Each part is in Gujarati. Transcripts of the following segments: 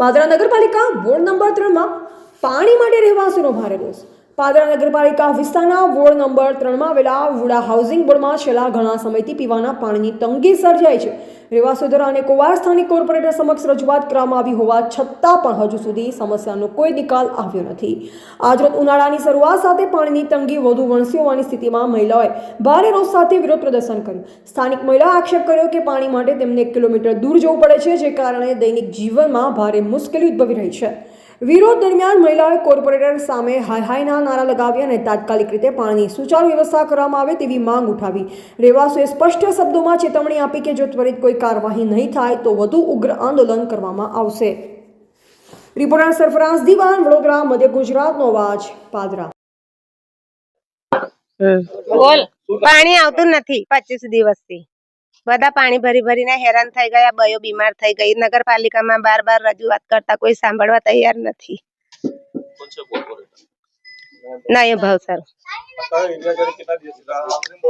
પાદરા નગરપાલિકા વોર્ડ નંબર ત્રણમાં પાણી માટે રહેવાસીનો ભારે રોષ. પાદરા નગરપાલિકા વિસ્તારના વોર્ડ નંબર ત્રણમાં આવેલા વુડા હાઉસિંગ બોર્ડમાં છેલ્લા ઘણા સમયથી પીવાના પાણીની તંગી સર્જાઈ છે. રહેવાસીઓ દ્વારા અનેકોવાર સ્થાનિક કોર્પોરેટર સમક્ષ રજૂઆત કરવામાં આવી હોવા છતાં પણ હજુ સુધી સમસ્યાનો કોઈ નિકાલ આવ્યો નથી. આજરોજ ઉનાળાની શરૂઆત સાથે પાણીની તંગી વધુ વણસી હોવાની સ્થિતિમાં મહિલાઓએ ભારે રોષ સાથે વિરોધ પ્રદર્શન કર્યું. સ્થાનિક મહિલાએ આક્ષેપ કર્યો કે પાણી માટે તેમને એક કિલોમીટર દૂર જવું પડે છે, જે કારણે દૈનિક જીવનમાં ભારે મુશ્કેલી ઉદ્ભવી રહી છે. વિરોધ દરમિયાન મહિલાઓએ કોર્પોરેટર સામે હાય હાયના નારા લગાવ્યા અને તાત્કાલિક રીતે પાણીની સુચારુ વ્યવસ્થા કરવામાં આવે તેવી માંગ ઉઠાવી. રહેવાસીઓએ સ્પષ્ટ શબ્દોમાં ચેતવણી આપી કે જો ત્વરિત કોઈ કાર્યવાહી નહીં થાય, તો વધુ ઉગ્ર આંદોલન કરવામાં આવશે. રિપોર્ટર સરફરાઝ દિવાન, વડોદરા, મધ્ય ગુજરાતનો અવાજ, પાદરા. બોલ, પાણી આવતું નથી પચીસ દિવસથી. બધા પાણી ભરી ભરીને હેરાન થઈ ગયા બયો બીમાર થઈ ગઈ. નગરપાલિકામાં બાર બાર રજૂઆત કરતા કોઈ સાંભળવા તૈયાર નથી. નહીં ભાવ સર.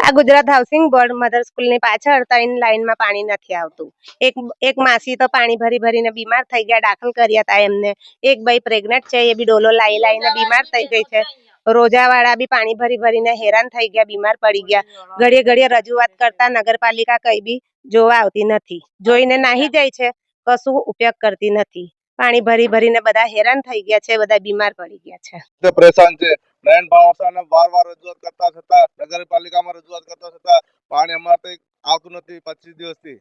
આ ગુજરાત હાઉસિંગ બોર્ડ મધર સ્કૂલની પાછળ ત્રણ લાઈનમાં પાણી નથી આવતું. એક એક માસી તો પાણી ભરી ભરીને બીમાર થઈ ગયા દાખલ કર્યા હતા એમને. એક ભાઈ પ્રેગ્નેન્ટ છે એ બી ડોલો લાઈ લાઈને બીમાર થઈ ગઈ છે. રોજા વાળા બી પાણી ભરી ભરીને હેરાન થઈ ગયા બીમાર પડી ગયા. ઘડીએ ઘડીએ રજૂઆત કરતા નગરપાલિકા કઈ બી જોવા આવતી નથી. જોઈને નાહી જાય છે કશું ઉપયોગ કરતી નથી. પાણી ભરી ભરીને બધા હેરાન થઈ ગયા છે બધા બીમાર પડી ગયા છે. પરેશાન છે. નયન ભાવસાને વાર વાર રજૂઆત કરતા છતાં નગરપાલિકામાં રજૂઆત કરતા છતાં પાણી અમારે આવતું નથી પચીસ દિવસથી.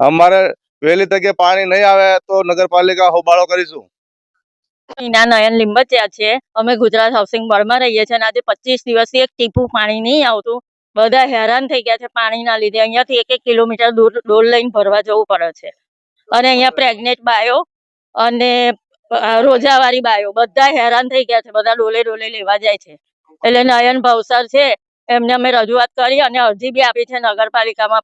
અમારે વહેલી તકે પાણી નહીં આવે તો નગરપાલિકા હોબાળો કરીશું. મીના નયન લીંબચિયા છે. અમે ગુજરાત હાઉસિંગ બોર્ડમાં રહીએ છીએ અને આજે પચીસ દિવસથી એક ટીપું પાણી નહીં આવતું. બધા હેરાન થઈ ગયા છે પાણીના લીધે. અહીંયાથી એક એક કિલોમીટર દૂર ડોલ લઈને ભરવા જવું પડે છે. અને અહીંયા પ્રેગ્નેન્ટ બાયો અને રોજાવાળી બાયો. બધા હેરાન થઈ ગયા છે. બધા ડોલે ડોલે લેવા જાય છે. એટલે નયન ભવસર છે. એમને અમે રજૂઆત કરી અને અરજી બી આપી છે નગરપાલિકામાં.